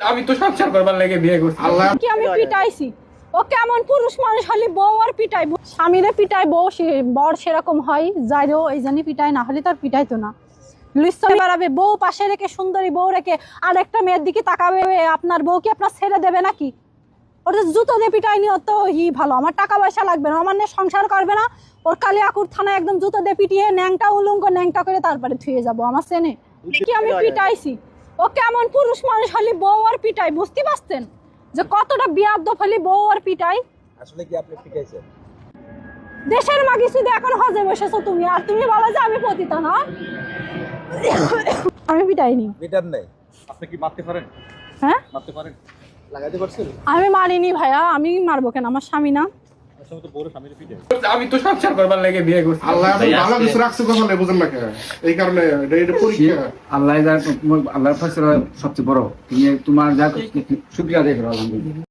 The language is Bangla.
আমি তো সংসার করবার লাগে বিয়ে করছি। আল্লাহ। কি আমি পিটাইছি। ও কেমন পুরুষ মানুষ হলে বউ আর পিটাই স্বামীরে পিটাই বউ সে- বর সেরকম হয় যাইও এই জানি পিটাই না হলে তার পিটাইতো না। বেড়াবে বউ পাশে রেখে সুন্দরী বউ রেখে আর একটা মেয়ের দিকে তাকাবে আপনার বউ কি আপনার ছেড়ে দেবে নাকি? ওর তো জুতো দিয়ে পিটাই নিও তো ই ভালো আমার টাকা পয়সা লাগবে না আমার নিয়ে সংসার করবে না। ওর কালিয়াকুর থানায় একদম জুতো দিয়ে পিটিয়ে ন্যাংটা উলঙ্গ ন্যাংটা করে তারপরে থুয়ে যাব আমার সেনে কি আমি পিটাইছি? ও কেমন পুরুষ মানুষ হলে বউ আর পিটাই বুঝতে পারছেন? যে কতটা বিয়াদ্দ হলে বউ আর পিটাই আসলে কি আপনি পিটাইছেন? দেশের মাগি শুধু এখন হজে বসেছো তুমি আর তুমি বলো যে আমি পতিতা না। আমি পিটাইনি। পিটার নাই। আপনি কি মারতে পারেন? হ্যাঁ? মারতে পারেন? লাগাইতে পারছেন? আমি মারিনি ভাইয়া আমি মারবো কেন? আমার স্বামী না। আমি তো সংসার করবার লাগে বিয়ে করছি। আল্লাহ এখন ভালো কিছু রাখছে কথা বুঝেন না এই কারণে এটা এটা পরীক্ষা। আল্লাহ যা আল্লাহর ফসল সবচেয়ে বড়। তুমি তোমার যা সুবিধা দেখো আলহামদুলিল্লাহ।